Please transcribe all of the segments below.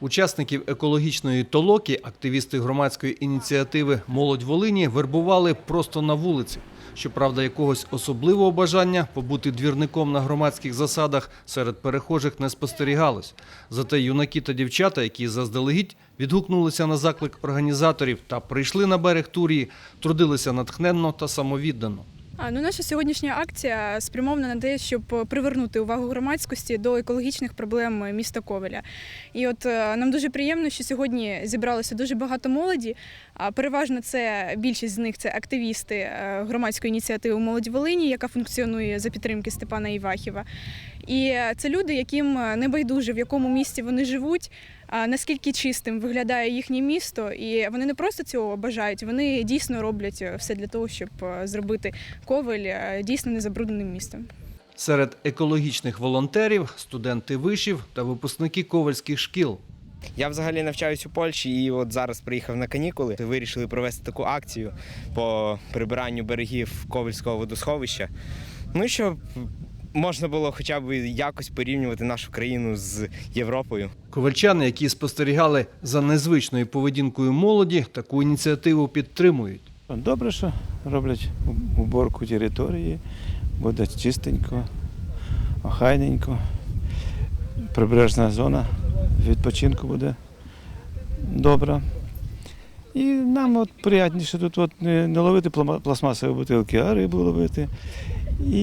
Учасників екологічної толоки активісти громадської ініціативи Молодь Волині вербували просто на вулиці. Щоправда, якогось особливого бажання побути двірником на громадських засадах серед перехожих не спостерігалось. Зате юнаки та дівчата, які заздалегідь відгукнулися на заклик організаторів та прийшли на берег Турії, трудилися натхненно та самовіддано. А, ну, наша сьогоднішня акція спрямована на те, щоб привернути увагу громадськості до екологічних проблем міста Ковеля. І от е, нам дуже приємно, що сьогодні зібралося дуже багато молоді. Переважно це більшість з них це активісти е, громадської ініціативи Молодь Волині, яка функціонує за підтримки Степана Івахіва. І е, це люди, яким не байдуже, в якому місті вони живуть, наскільки чистим виглядає їхнє місто, і вони не просто цього бажають, вони дійсно роблять е, все для того, щоб е, зробити Ковель е, дійсно незабрудненим містом. Серед екологічних волонтерів студенти вишів та випускники ковальських шкіл. Я взагалі навчаюсь у Польщі і от зараз приїхав на канікули. Вирішили провести таку акцію по прибиранню берегів Ковельського водосховища. Ну і щоб можна було хоча б якось порівнювати нашу країну з Європою. Ковальчани, які спостерігали за незвичною поведінкою молоді, таку ініціативу підтримують. Добре, що роблять уборку території, буде чистенько, охайненько. Прибережна зона відпочинку буде добра. І нам от приятніше тут от не, не ловити пластмасові бутилки, а рибу ловити. І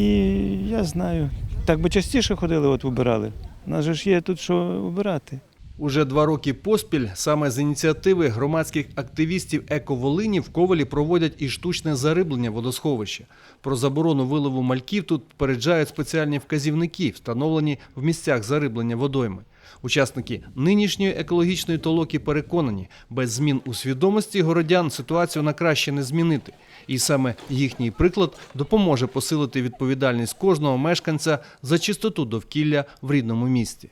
я знаю, так би частіше ходили, от вибирали. У нас же ж є тут що вибирати. Уже два роки поспіль саме з ініціативи громадських активістів Еко Волині в Ковалі проводять і штучне зариблення водосховища. Про заборону вилову мальків тут попереджають спеціальні вказівники, встановлені в місцях зариблення водойми. Учасники нинішньої екологічної толоки переконані, без змін у свідомості городян ситуацію на краще не змінити. І саме їхній приклад допоможе посилити відповідальність кожного мешканця за чистоту довкілля в рідному місті.